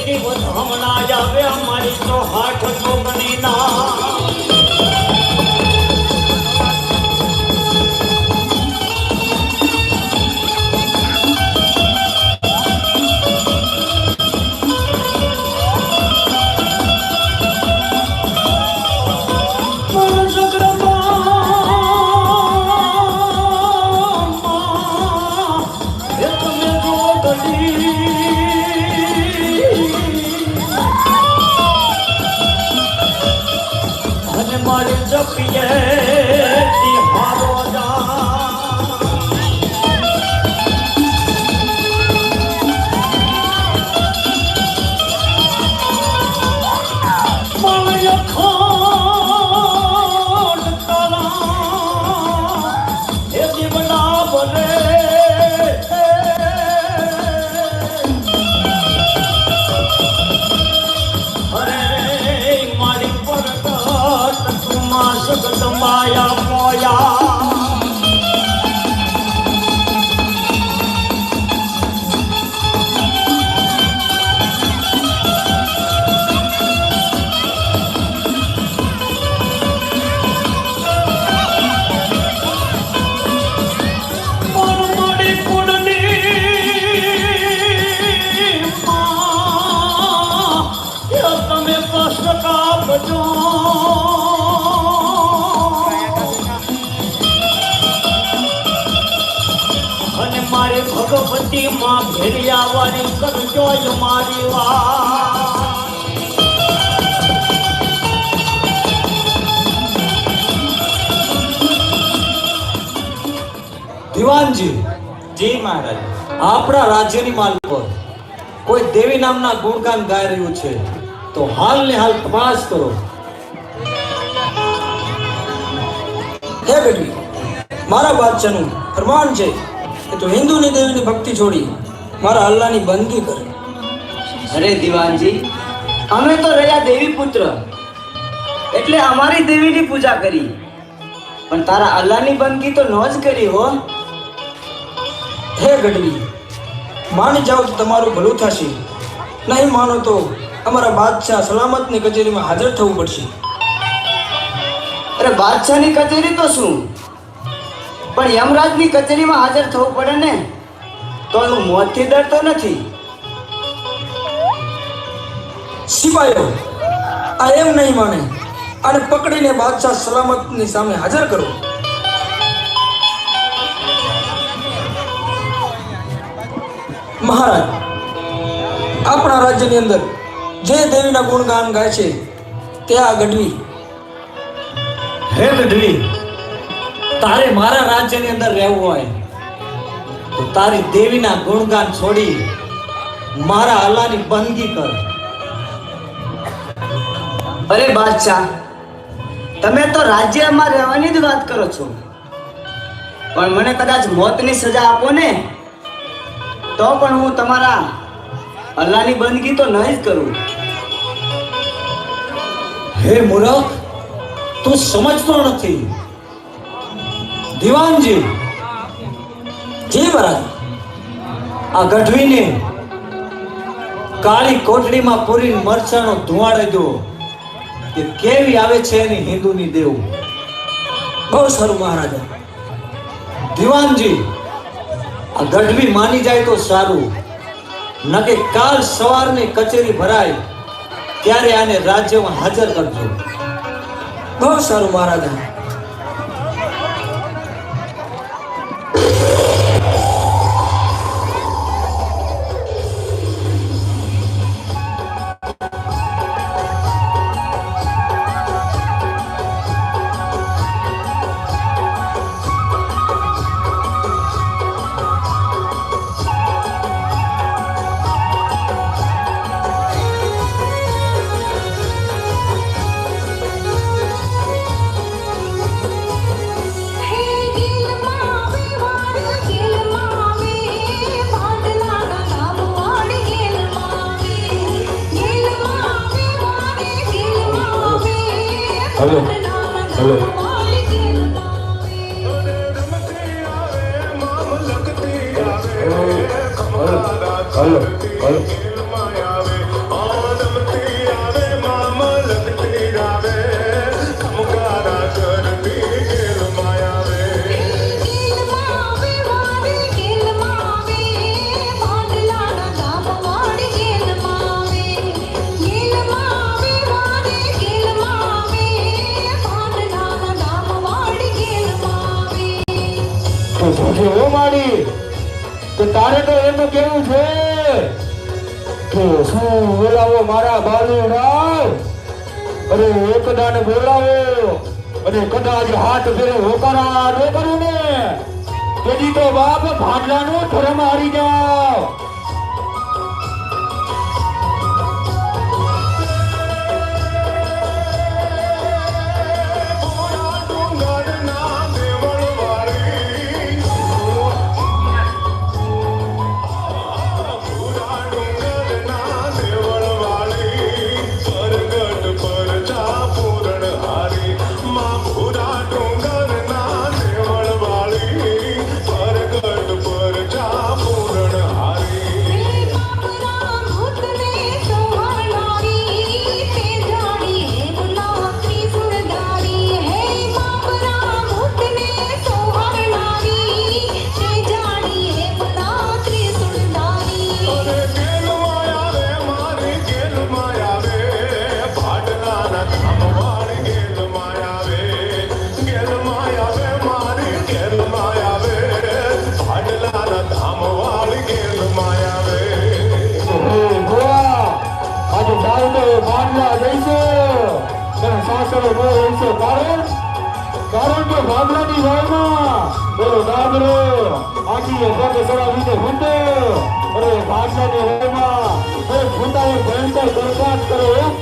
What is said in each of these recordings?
દિવસ હમણાં આવે અમારી તો હાથ ચોકડી ના માં મોયા. ભગવતી માં ભેરિયા વાળી કરજો જ મારી વાત. દિવાનજી. જી મહારાજ. આપણા રાજ્યની માલ પર કોઈ દેવી નામના ગુણગાન ગાઈ રહ્યું છે તો હાલ ને હાલ તપાસ કરો. હે બેટી મારા બાદશાહનું ફરમાન છે. કે તો હિન્દુની દેવીની ભક્તિ છોડી મારા અલ્લાહની બંદી કરે. અરે દિવાનજી અમે તો રહ્યા દેવી પુત્ર. એટલે અમારી દેવીની પૂજા કરી. પણ તારા અલ્લાહની બંદગી તો ન જ કરી હો. હે ગઢવી માની જાઓ તો તમારું ભલું થશે. નહીં માનો તો અમારા બાદશાહ સલામતની કચેરીમાં હાજર થવું પડશે. અરે બાદશાહની કચેરી તો શું? પણ યમરાજની કચેરીમાં હાજર થવું પડે ને, તો હું મોતથી ડરતો નથી. સિપાયો આ એમ નહીં માને. અને પકડીને બાદશાહ સલામતની સામે હાજર કરો. મહારાજ, આપણા રાજ્યની અંદર જે દેવીના ગુણગાન ગાય છે, તે આ ગઢવી. હે ગઢવી તારે મારા રાજ્યની અંદર રહેવું હોય તો તારી દેવીના ગુણગાન છોડી મારા અલ્લાહની બંદગી કર. અરે બાદશાહ તમે તો રાજ્યમાં રહેવાની જ વાત કરો છો. પણ મને કદાચ મોતની સજા આપો ને તો પણ હું તમારા અલ્લાહની બંદગી તો નહીં જ કરું. હે મૂરખ તું સમજતો નથી. દિવાનજી. જી મહારાજ. આ ગઢવીને કાળી કોટડીમાં પૂરી મરચાનો ધુવાડે દો કે કેવી આવે છે એની હિન્દુની દેવ. બહુ સારું મહારાજા. દિવાનજી, આ ગઢવી માની જાય તો સારું. નકે કાલ સવારની કચેરી ભરાય, ત્યારે આને રાજ્યમાં હાજર કરજો. બહુ સારું મહારાજા. હલો. હલો. હલો. હલો. મારે તો એનું કેવું છે કે શું બોલાવો મારા બાલુ રાવ અરે એકદાને બોલાવો. અને કદાચ હાથ ફેરે હોકારા ન કરું ને. તેથી તો બાપ ભાંડલાનો ધર્મ હારી જાવ ચલો બોલો ઈસો કારણ? કારણ કે ગામડાની વાવમાં બોલો ગામડો આખી પગે ચડાવી દે ભૂંડો. અરે ગામડાની વાવમાં એ ભૂંડાએ ભયંકર બરસાત કરો એમ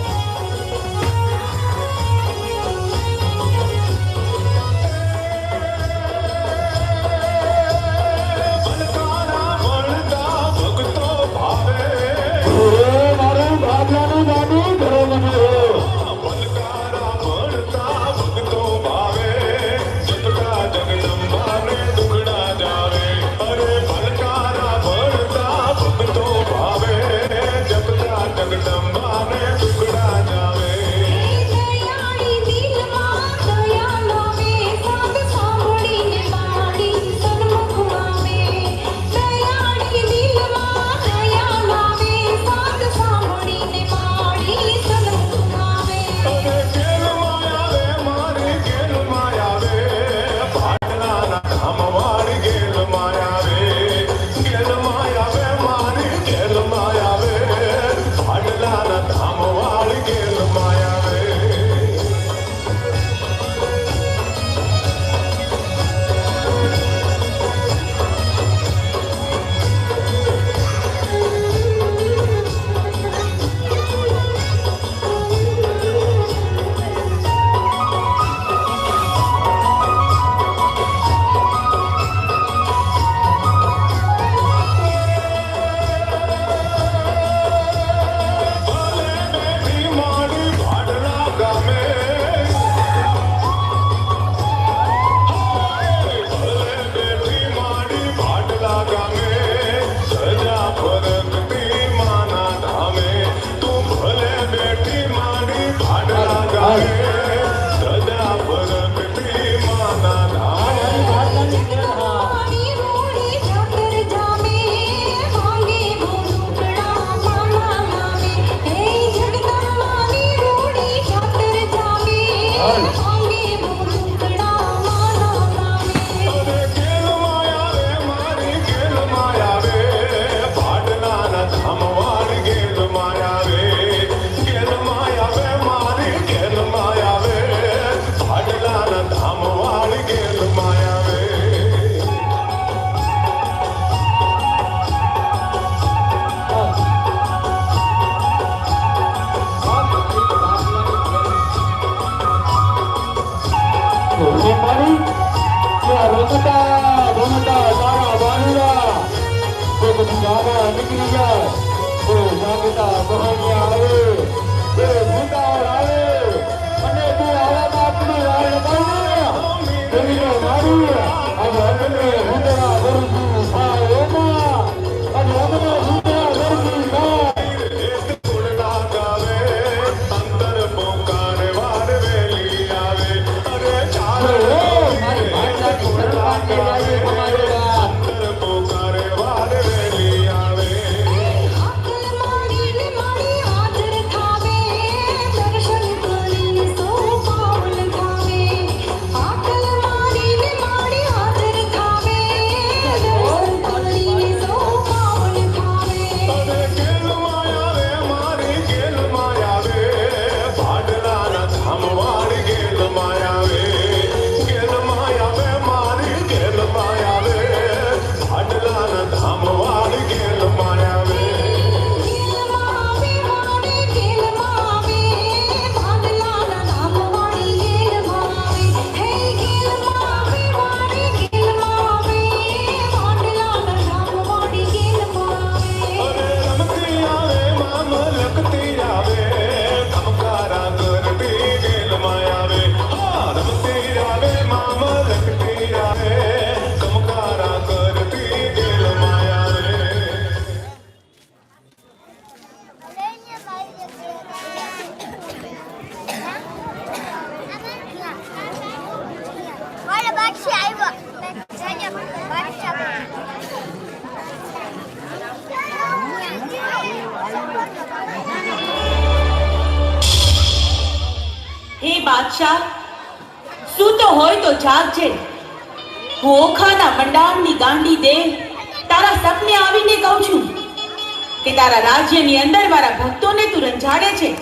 તારા રાજ્યની અંદર મારા ભક્તોને તું રંજાડે છે.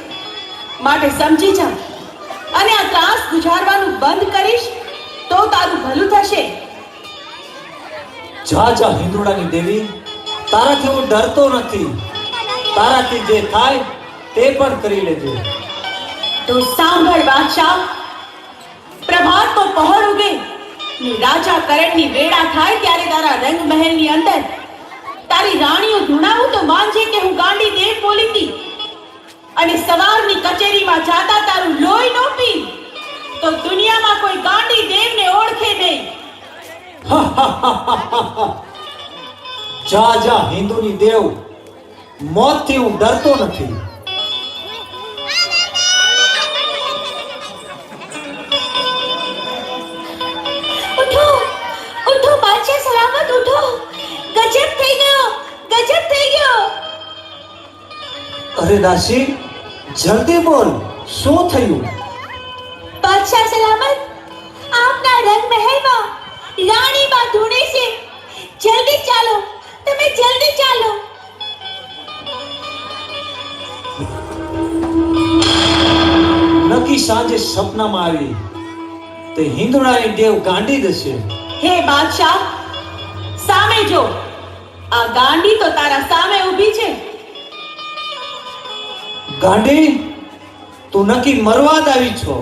માટે સમજી જા. અને આ ત્રાસ ગુજારવાનું બંધ કરીશ તો તારું ભલું થશે. જા જા હિંદુડાની દેવી. તારાથી હું ડરતો નથી. તારાથી જે થાય તે પણ કરી લેજે. તો સાંભળ બાદશાહ. પ્રભાતનો પહોર ઉગે. રાજા કરણની વેળા થાય ત્યારે તારા રંગ મહેલની અંદર તારી રાણીઓ ધૂણાવું તો માનજે કે હું ગાંડી દેવ બોલી હતી અને સવારની કચેરીમાં જાતા તારું લોહી નો પી તો દુનિયામાં કોઈ ગાંડી દેવને ઓળખે નહીં. જા જા હિન્દુની દેવ. મોતથી હું ડરતો નથી. ઉઠો ઉઠો બાદશાહ સલામત ઉઠો. ગજબ થઈ ગયો ગજબ થઈ ગયો. અરે દાસી જલ્દી બોલ શું થયું? બાદશાહ સલામત આપના રંગ મહેલમાં રાણીમાં ધૂણે છે. જલ્દી ચાલો તમે જલ્દી ચાલો. નકી સાંજે સપનામાં આવી તે હિંદુડાની દેવ ગાંડી દશે. હે બાદશાહ સામે જો. આ ગાંડી તો તારા સામે ઊભી છે. ગાંડી તું નકી મરવા જ આવી છો.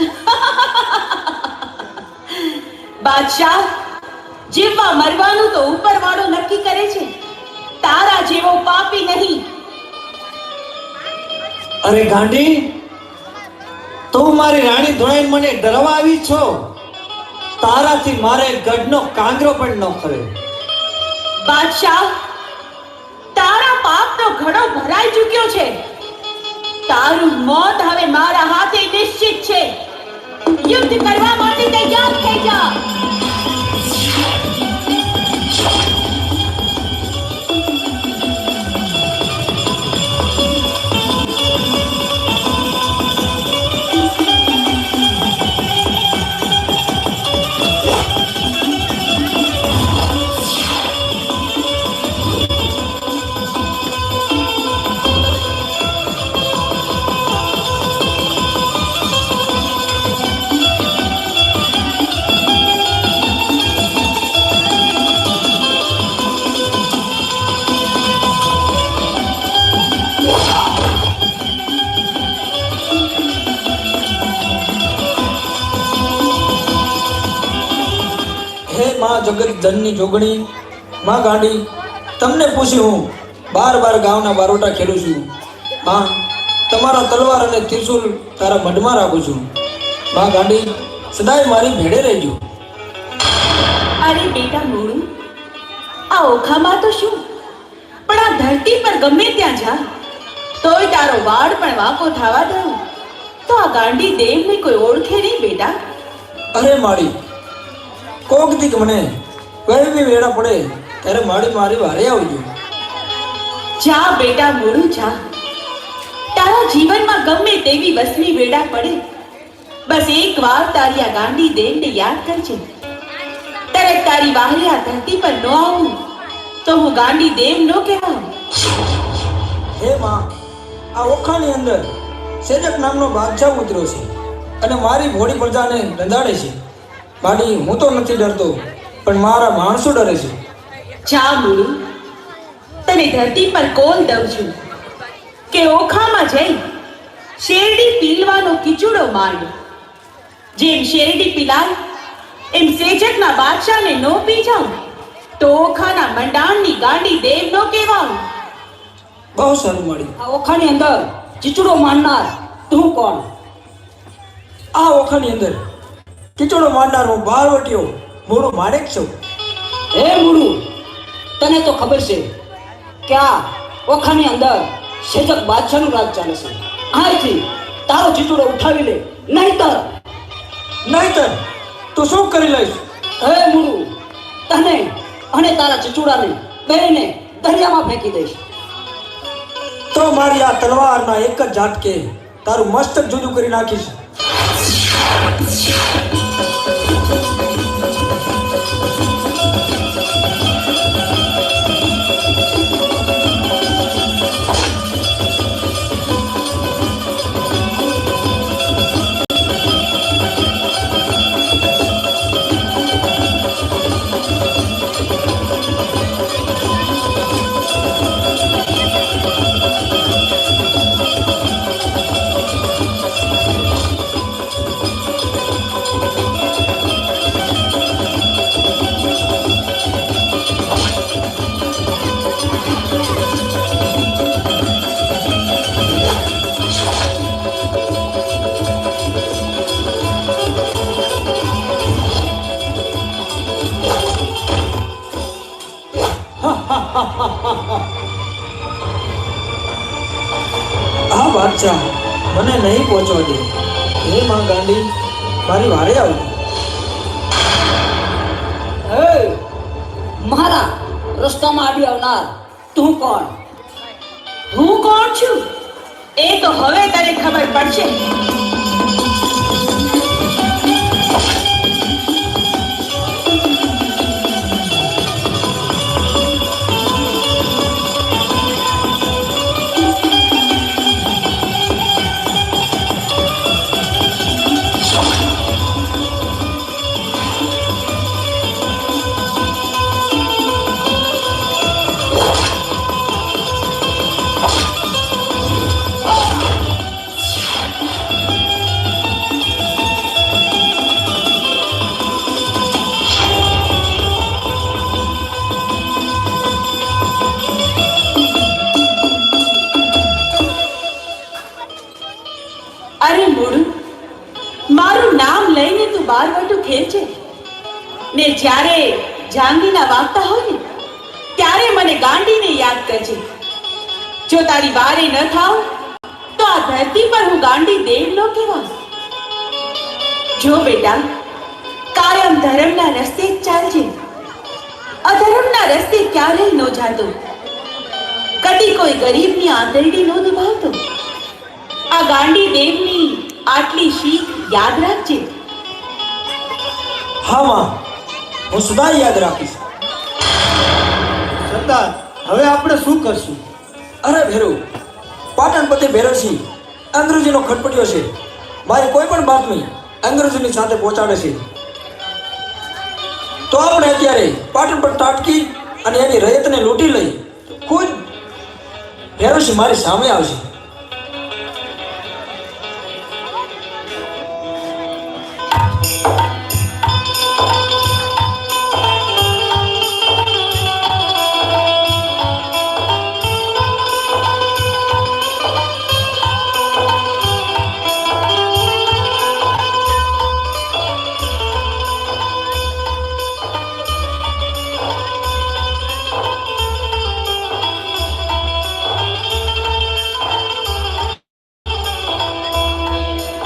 બાદશાહ જીવવા મરવાનું તો ઉપરવાળો નક્કી કરે છે. તારા જેવો પાપી નહીં. અરે ગાંડી તું મારી રાણી ધોળાઈ મને ડરવા આવી છો? તારાથી મારે ગઢનો કાંગરો પણ ન કરે બાદશાહ, તારા પાપનો ઘડો ભરાઈ ચૂક્યો છે. તારું મોત હવે મારા હાથે નિશ્ચિત છે. યુદ્ધ કરવા માટે તૈયાર થઈ જા. હે માં જગત જનની જોગણી માં ગાંડી તમને પૂછ્યું હું બાર બાર ગામના બારોટા ખેલું છું. માં તમારા તલવાર અને ત્રિશુલ તારા મઢમાં રાખું છું. માં ગાંડી સદાય મારી ભેડે રહેજો. અરે બેટા મોડું આ ઓખામાં તો શું? પણ આ ધરતી પર ગમે ત્યાં જા. તોય તારો વાળ પણ વાંકો થવા દઉં. તો આ ગાંડી દેવને કોઈ ઓળખે નહીં બેટા. અરે માળી કોક દીક મને કોઈ બી વેળા પડે ત્યારે મારી મારી વારે આવજો જા બેટા મોડું જા. તારા જીવનમાં ગમે તેવી વસની વેડા પડે. બસ એક વાર તારી આ ગાંડી દેવને યાદ કરજે. તરત તારી વાહરી આ ધરતી પર ન આવું. તો હું ગાંડી દેવ ન કહેવાઉં. હે માં આ ઓખાની અંદર સેજક નામનો બાદશાહ ઉતર્યો છે અને મારી ભોળી પ્રજાને રંધાડે છે. માડી હું તો નથી ડરતો પણ મારા માણસો ડરે છે. જા મુરુ તને ધરતી પર કોલ દઉં છું? કે ઓખામાં જઈ શેરડી પીલવાનો કિચુડો માર્યો જેમ શેરડી પીલાય એમ સેજકના બાદશાહને નો પી જાઉં તો ઓખાના મંડાણની ગાંડી દેવ નો કહેવાઉં. બહુ સારું મળ્યું. આ ઓખાની અંદર ચીચડો મારનાર તું કોણ? આ ઓખાની અંદર કિચડો મારનાર હું બાળવટીયો મોડું માણેક છું. હે મુરુ તને તો ખબર છે કે આ ઓખાની અંદર શેજક બાદશાહનું રાજ ચાલે છે. અહીંથી તારો ચીચડો ઉઠાવી લે નહીતર. નહીતર? તું શું કરી લઈશ? હે મુરુ તને અને તારા ચીચુડાને બેને દરિયામાં ફેંકી દઈશ. તો મારી આ તલવારના એક જ ઝાટકે તારું મસ્તક જુદું કરી નાખીશ. આ બાદશાહ મને નહીં પહોંચવા દે. હે માં ગાંધી મારી વારે આવ. મારા રસ્તામાં આવી આવનાર, તું કોણ? હું કોણ છું? એ તો હવે તને ખબર પડશે. જ્યારે જાનવીના વાગતા હોય ને, ત્યારે મને ગાંડીને યાદ કરજે. જો તારી વારે ન થાવ, તો આ ધરતી પર હું ગાંડી દેવ નો કહેવા જો બેટા, કાયમ ધર્મના રસ્તે જ ચાલજે. અધર્મના રસ્તે ક્યારેય ન જાતો. કદી કોઈ ગરીબની આંતરડી ન દુભાવતો આ ગાંડી દેવની આટલી શીખ યાદ રાખજે. હા, માં. હું સદા યાદ રાખીશ. સરદાર, હવે આપણે શું કરશું? અરે ભેરુ, પાટણ પતિ ભેરવસિંહ, અંગ્રેજીનો ખટપટ્યો છે. મારી કોઈ પણ બાતમી અંગ્રેજીની સાથે પહોંચાડે છે. તો આપણે અત્યારે પાટણ પર તાટકી અને એની રયતને લૂંટી લઈ ખુદ ભેરવસિંહ મારી સામે આવશે.